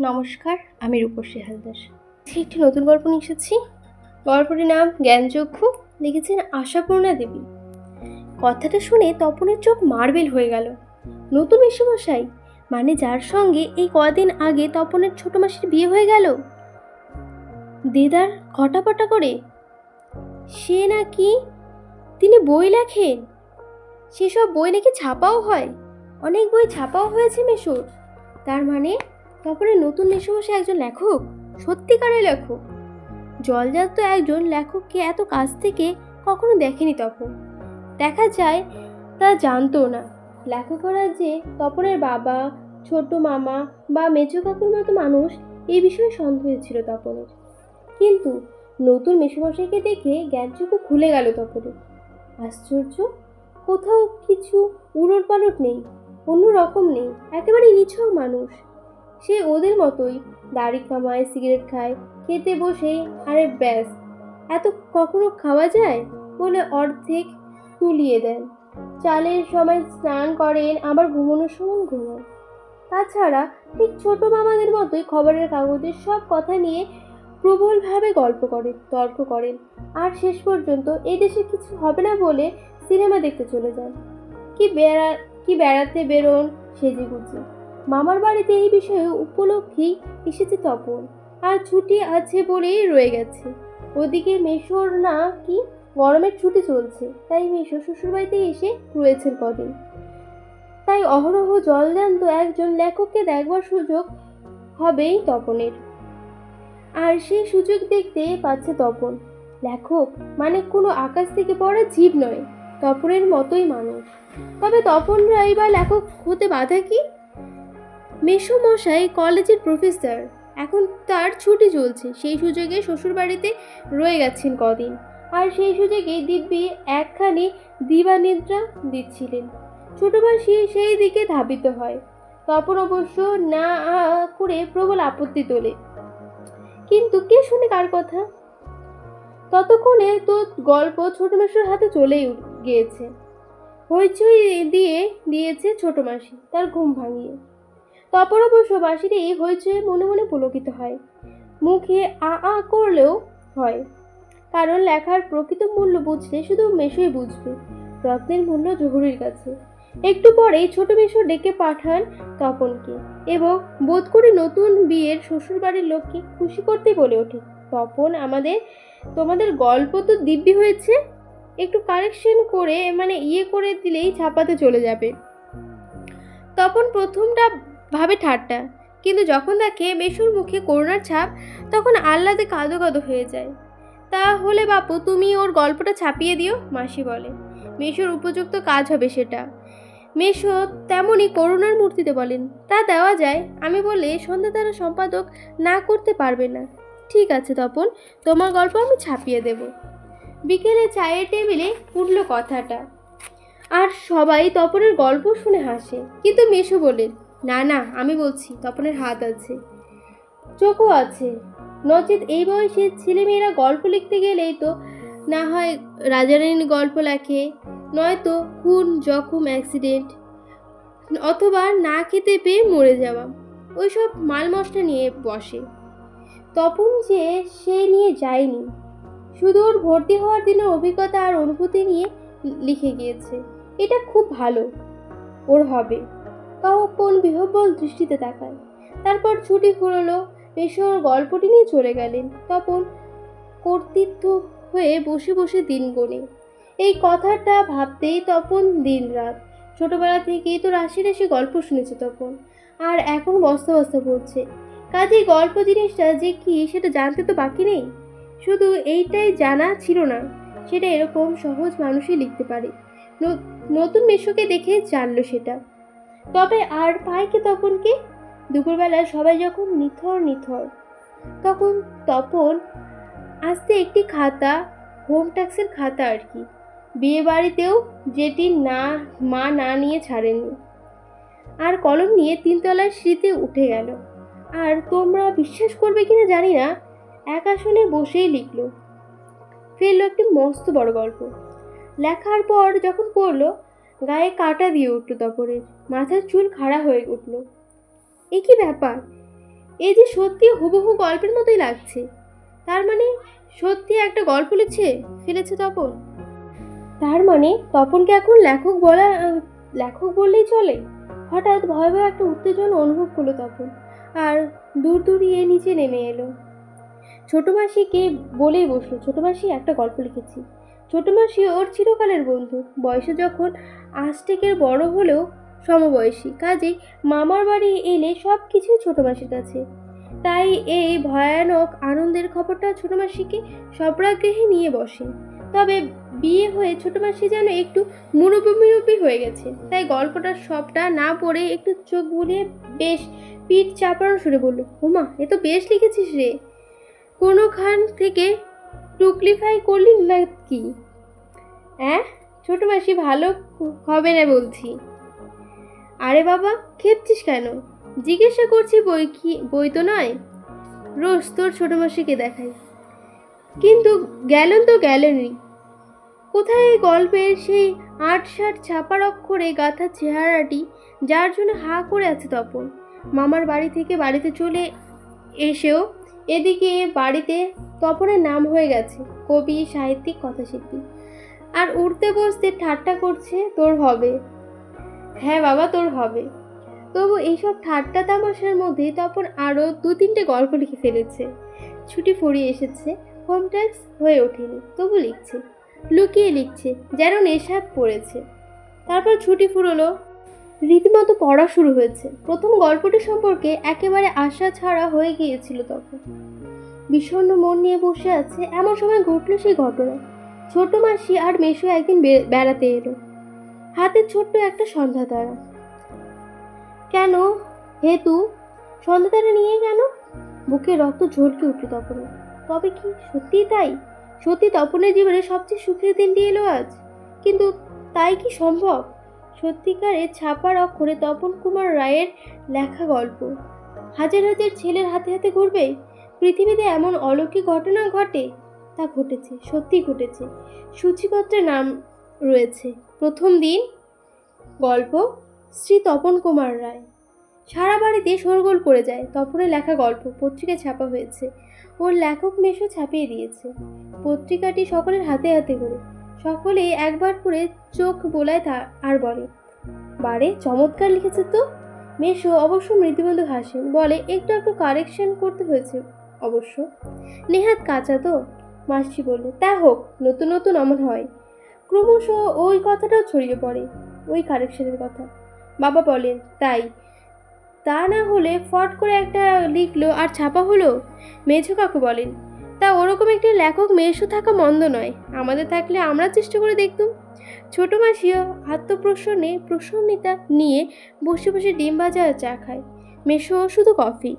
নমস্কার, আমি রূপসী হালদার। একটি নতুন গল্প নিয়ে এসেছি। গল্পটির নাম জ্ঞানচক্ষু, লিখেছেন আশাপূর্ণা দেবী। কথাটা শুনে তপনের চোখ মার্বেল হয়ে গেল। নতুন মেশমশাই মানে যার সঙ্গে এই কদিন আগে তপনের ছোট মাসির বিয়ে হয়ে গেল? দেদার ঘটাপটা করে, সে নাকি তিনি বই লেখেন? সেসব বই নাকি ছাপাও হয়? অনেক বই ছাপাও হয়েছে মেশোর। তার মানে তারপরে নতুন মেশোমশাই একজন লেখক? সত্যিকারের লেখক? জলজাত একজন লেখককে এত কাছ থেকে কখনো দেখেনি তখন দেখা যায় তা জানতো না। লেখকরা যে তপনের বাবা, ছোট মামা বা মেজো কাকুর মতো মানুষ এই বিষয়ে সন্দেহ ছিল তপনের। কিন্তু নতুন মেশোমশাইকে দেখে জ্ঞানচক্ষু খুলে গেল তপনের। আশ্চর্য, কোথাও কিছু উলট পালট নেই অন্য রকম নেই একেবারে নিছক মানুষ। সে ওদের মতোই। দাড়ি কামায় সিগারেট খায়, খেতে বসে, আরে ব্যাস। এত কখনো খাওয়া যায়? বলে অর্ধেক তুলিয়ে দেন। চালের সময় স্নান করেন, আবার ঘুমানোর সময় ঘুমান। তাছাড়া ঠিক ছোট মামাদের মতোই খবরের কাগজের সব কথা নিয়ে প্রবলভাবে গল্প করেন, তর্ক করেন। আর শেষ পর্যন্ত, এই দেশে কিছু হবে না বলে সিনেমা দেখতে চলে যান। কি বেড়া, কি বেড়াতে বেরোন সেজে গুজে মামার বাড়িতে এই বিষয়ে উপলক্ষেই এসেছে তপন। আর ছুটি আছে বলেই রয়ে গেছে। ওদিকে মেশোর না কি গরমের ছুটি চলছে, তাই মেশো শ্বশুরবাড়িতে এসে রয়েছেন কদিন। তাই অহরহ জলজান্ত একজন লেখককে দেখবার সুযোগ হবেই তপনের। আর সেই সুযোগ দেখতে পাচ্ছে তপন। লেখক মানে কোনো আকাশ থেকে পড়া জীব নয়, তপনের মতোই মানুষ। তবে তপন রাই বা লেখক হতে বাধা কি? মেসো মশাই কলেজের প্রফেসর। এখন তার ছুটি চলছে। সেই সুযোগে শ্বশুরবাড়িতে রয়ে গেছেন কদিন। আর সেই সুযোগে দিব্যি একখানি দিবানিদ্রা দিচ্ছিলেন। ছোট মাসি সেই দিকে ধাবিত হয়। তপন অবশ্য না করে প্রবল আপত্তি তোলে। কিন্তু কে শুনে কার কথা? ততক্ষণে তো গল্প ছোট মাসির হাতে চলেই গিয়েছে। হইচই দিয়ে দিয়েছে ছোট মাসি। তার ঘুম ভাঙিয়ে। মাসির এই হইচই মনে মনে পুলকিত হয়। মুখে আ আ করলেও হয়। কারণ লেখার প্রকৃত মূল্য বুঝলে শুধু মেশোই বুঝবে। রত্নের মূল্য জহুরির কাছে। একটু পরেই ছোট মেশো ডেকে পাঠান তপনকে এবং বোধ করে নতুন বিয়ের শ্বশুরবাড়ির লোককে খুশি করতে বলে ওঠে, তপন, আমাদের, তোমাদের গল্প তো দিব্যি হয়েছে। একটু কারেকশন করে মানে ইয়ে করে দিলেই ছাপাতে চলে যাবে। তখন প্রথমটা ভাবে ঠাট্টা। কিন্তু যখন দেখে মেশুর মুখে করুণার ছাপ, তখন আহ্লাদে কাঁদো কাঁদো হয়ে যায়। তাহলে বাপু, তুমি ওর গল্পটা ছাপিয়ে দিও, মাসি বলে। মেশুর উপযুক্ত কাজ হবে সেটা। মেশো তেমনই করুণার মূর্তিতে বলেন, তা দেওয়া যায়। আমি বলে সন্ধ্যা তারা সম্পাদক না করতে পারবে না। ঠিক আছে তপন, তোমার গল্প আমি ছাপিয়ে দেব বিকেলে চায়ের টেবিলে উঠল কথাটা। আর সবাই তপনের গল্প শুনে হাসে। কিন্তু মেশো বলেন না না, আমি বলছি, তপনের হাত আছে। চোখও আছে। নচেত এই বয়সে ছেলেমেয়েরা গল্প লিখতে গেলেই তো না হয় রাজারানীর গল্প লেখে, নয়তো খুন, জখম, অ্যাক্সিডেন্ট, অথবা না খেতে পেয়ে মরে যাওয়া, ওইসব মাল মশলা নিয়ে বসে। তপন যে সে নিয়ে যায়নি শুধু ওর ভর্তি হওয়ার দিনের অভিজ্ঞতা আর অনুভূতি নিয়ে লিখে গিয়েছে। এটা খুব ভালো, ওর হবে। তখন বিহব্বল দৃষ্টিতে তাকায়। তারপর ছুটি ফুরলো পেশোর গল্পটি নিয়ে চলে গেলেন। তপন কর্তৃত্ব হয়ে বসে বসে দিন গোনে এই কথাটা ভাবতেই তপন দিন রাত। ছোটবেলা থেকেই তো রাশি রাশি গল্প শুনেছে তপন। আর এখন বস্তা বস্তা পড়ছে কাজেই গল্প জিনিসটা যে কি সেটা জানতে তো বাকি নেই। শুধু এইটাই জানা ছিল না, সেটা এরকম সহজ মানুষই লিখতে পারে। নতুন মেশোকে দেখে জানলো সেটা। তবে আর পায় কি তপনকে দুপুরবেলা সবাই যখন নিথর নিথর, তখন তপন আসতে একটি খাতা হোম ট্যাক্সের খাতা আর কি। বিয়ে বাড়িতেও যেটি না, মা না নিয়ে ছাড়েননি আর কলম নিয়ে তিনতলার সিঁড়িতে উঠে গেল। আর তোমরা বিশ্বাস করবে কিনা জানি না, এক আসনে বসেই লিখলো। ফেলল একটি মস্ত বড় গল্প। লেখার পর যখন পড়ল গায়ে কাটা দিয়ে উঠল তপরের মাথার চুল খাড়া হয়ে উঠল। এ কি ব্যাপার? এই যে সত্যি হুবহু গল্পের মতোই লাগছে। তার মানে সত্যি একটা গল্প লিখছে, ফেলেছে তপন? তার মানে তপনকে এখন লেখক বলা লেখক বললেই চলে? হঠাৎ ভয় ভয় একটা উত্তেজনা অনুভব করল তপন, আর দূর দূরিয়ে নিচে নেমে এলো। ছোট মাসিকে বলেই বসল ছোট মাসি একটা গল্প লিখেছি। ছোট মাসি ওর চিরকালের বন্ধু। বয়সে যখন আজটেকের বড় হলেও সমবয়সী, কাজেই মামার বাড়ি এলে সব কিছুই ছোট মাসির কাছে। তাই এই ভয়ানক আনন্দের খবরটা ছোট মাসিকে সপ্রাগ্রহে নিয়ে বসে। তবে বিয়ে হয়ে ছোট মাসি যেন একটু মুরব্বি হয়ে গেছে। তাই গল্পটা সবটা না পড়ে একটু চোখ বুলিয়ে বেশ পিঠ চাপানো শুরু বলল ওমা, এ তো বেশ লিখেছিস রে! কোনোখান থেকে টুকলিফাই করলি না কি? হ্যাঁ ছোট মাসি ভালো হবে না বলছি। আরে বাবা, খেপছিস কেন? জিজ্ঞাসা করছি বই কি, বই তো নয়। রোজ তোর ছোট মাসিকে দেখাই। কিন্তু গেলেন তো গেলেনই। কোথায় এই গল্পের সেই আট ষাট ছাপার অক্ষরে গাথা চেহারাটি, যার জন্য হা করে আছে তপন। মামার বাড়ি থেকে বাড়িতে চলে এসেও এদিকে বাড়িতে তপনের নাম হয়ে গেছে, কবি, সাহিত্যিক, কথাশিল্পী। আর উঠতে বসতে ঠাট্টা করছে, তোর হবে। হ্যাঁ বাবা, তোর হবে। তবু এইসব ঠাট্টা তামাশার মধ্যে তপন আরও দু তিনটে গল্প লিখে ফেলেছে। ছুটি ফুরিয়ে এসেছে, হোম ট্যাক্স হয়ে ওঠেনি, তবু লিখছে। লুকিয়ে লিখছে, যেন নেশা পড়েছে। তারপর ছুটি ফুরলো রীতিমতো পড়া শুরু হয়েছে। প্রথম গল্পটি সম্পর্কে একেবারে আশা ছাড়া হয়ে গিয়েছিল তখন। বিষণ্ণ মন নিয়ে বসে আছে, এমন সময় ঘটলো সেই ঘটনা। ছোট মাসি আর মেশো একদিন বেড়াতে এলো। হাতে ছোট্ট একটা সন্ধ্যা তারা। কেন? হেতু সন্ধ্যা তারা নিয়ে কেন? বুকে রক্ত ঝলকে উঠল তপনের তবে কি সত্যিই তাই? সত্যি তপনের জীবনে সবচেয়ে সুখের দিনটি এলো আজ। কিন্তু তাই কি সম্ভব? সত্যিকারের ছাপার অক্ষরে তপন কুমার রায়ের লেখা গল্প। হাজার হাজার ছেলের হাতে হাতে ঘুরবে? পৃথিবীতে এমন অলৌকিক ঘটনা ঘটে? তা ঘটেছে সত্যি ঘটেছে। সূচিপত্রে নাম রয়েছে। প্রথম দিন, গল্প, শ্রী তপন কুমার রায়। সারা বাড়িতে শোরগোল পড়ে যায়। তপনের লেখা গল্প, পত্রিকায় ছাপা হয়েছে। ওর লেখক মেশো ছাপিয়ে দিয়েছে। পত্রিকাটি সকলের হাতে হাতে করে। সকলেই একবার করে চোখ বোলায় তা আর বলে, বারে, চমৎকার লিখেছে তো। মেশো অবশ্য মৃদুবন্ধু হাসেন বলে, একটু একটু কারেকশন করতে হয়েছে। অবশ্য, নেহাত কাঁচা তো? মাসি বলল, তা হোক, নতুন নতুন অমন হয়। ক্রমশ ওই কথাটাও ছড়িয়ে পড়ে, ওই কারেকশনের কথা। বাবা বলেন তাই, তা না হলে ফট করে একটা লিখলো আর ছাপা হলো? মেঝো কাকু বলেন তা ওরকম একটি লেখক মেয়েশো থাকা মন্দ নয়। আমাদের থাকলে আমরা চেষ্টা করে দেখতুম। ছোট মাসিও আত্মপ্রসন্নে প্রসন্নিতা নিয়ে বসে বসে ডিম ভাজা চা খায়। মেশো শুধু কফি।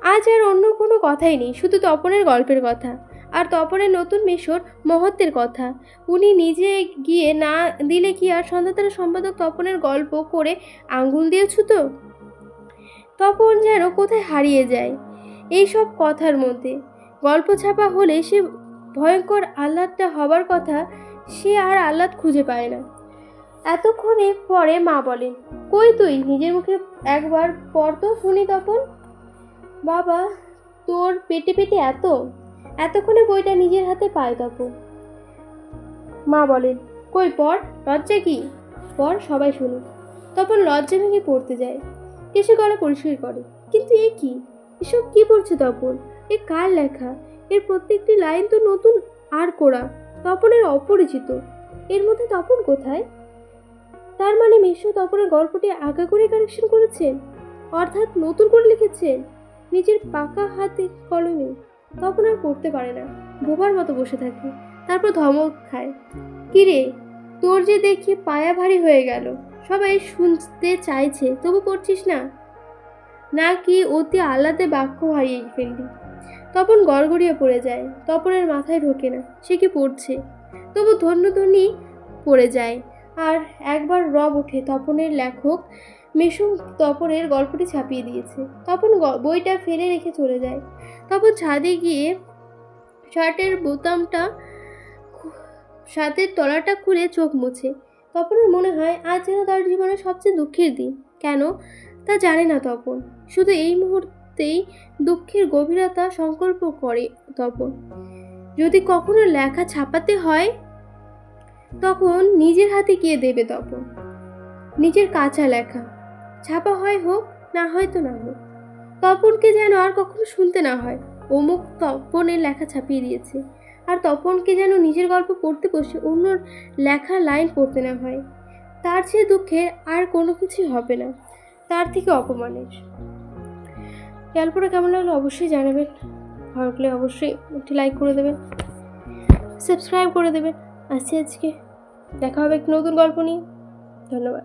আজ আর অন্য কোনো কথাই নেই, শুধু তপনের গল্পের কথা। আর তপনের নতুন মেশোর মহত্বের কথা। উনি নিজে গিয়ে না দিলে কি আর সন্ধ্যাতারা সম্পাদক তপনের গল্প করে আঙ্গুল দিয়েছ তো তপন যেন কোথায় হারিয়ে যায়। এই সব কথার মধ্যে। গল্প ছাপা হলে সে ভয়ঙ্কর আহ্লাদটা হবার কথা সে আর আহ্লাদ খুঁজে পায় না। এতক্ষণে পরে মা বলেন কই তুই? নিজের মুখে একবার পর তো শুনি তপন? বাবা, তোর পেটে পেটে এত? এতক্ষণে বইটা নিজের হাতে পায় তপন। মা বলেন কই পড়? লজ্জা কি? পর সবাই শুনি। তখন লজ্জা ভেঙে পড়তে যায়। এসে গলা পরিষ্কার করে, কিন্তু এ কি? এসব কি পড়ছে তপন? এ কার লেখা? এর প্রত্যেকটি লাইন তো নতুন আর কোরা তপনের অপরিচিত। এর মধ্যে তপন কোথায়? তার মানে মিশ্র তপনের গল্পটি আগা করে কারেকশন করেছেন? অর্থাৎ নতুন করে লিখেছেন? নিজের পাকা হাতে কলমে? তখন আর পড়তে পারে না, বোবার মতো বসে থাকে, তারপর ধমক খায়। কিরে, তোর যে দেখি পায়া ভারী হয়ে গেল, সবাই শুনতে চাইছে, তবু করছিস না? না কি, অতি আলাদা বাক্য হারিয়ে ফেললি। তপন গড়গড়িয়ে পড়ে যায়। তপনের মাথায় ঢোকে না। সে কি পড়ছে? তবু ধন্যধ্বনি পড়ে যায়। আর একবার রব ওঠে তপনের লেখক মেসুম তপনের গল্পটি ছাপিয়ে দিয়েছে। তপন বইটা ফেলে রেখে চলে যায়। তপন ছাদে গিয়ে শার্টের বোতামটা শার্টের তলাটা খুলে চোখ মুছে। তপনের মনে হয়, আজ যেন তার জীবনের সবচেয়ে দুঃখের দিন। কেন? তা জানে না তপন। শুধু এই মুহূর্তে ভাবতেই দুঃখের গভীরতা সংকল্প করে তপন। যদি কখনো লেখা ছাপাতে হয়, তখন নিজের হাতে গিয়ে দেবে তপন। নিজের কাঁচা লেখা। ছাপা হয় হোক, না হয়তো না হোক। তপনকে যেন আর কখনো শুনতে না হয়। অমুক তপনের লেখা ছাপিয়ে দিয়েছে। আর তপনকে যেন নিজের গল্প পড়তে বসে অন্য লেখা লাইন পড়তে না হয়। তার চেয়ে দুঃখের আর কোনো কিছুই হবে না। তার থেকে অপমানের। গল্পটা কেমন লাগল অবশ্যই জানাবেন। ভালো লাগলে অবশ্যই একটি লাইক করে দেবেন। সাবস্ক্রাইব করে দেবেন। আসছি আজকে। দেখা হবে একটি নতুন গল্প নিয়ে। ধন্যবাদ।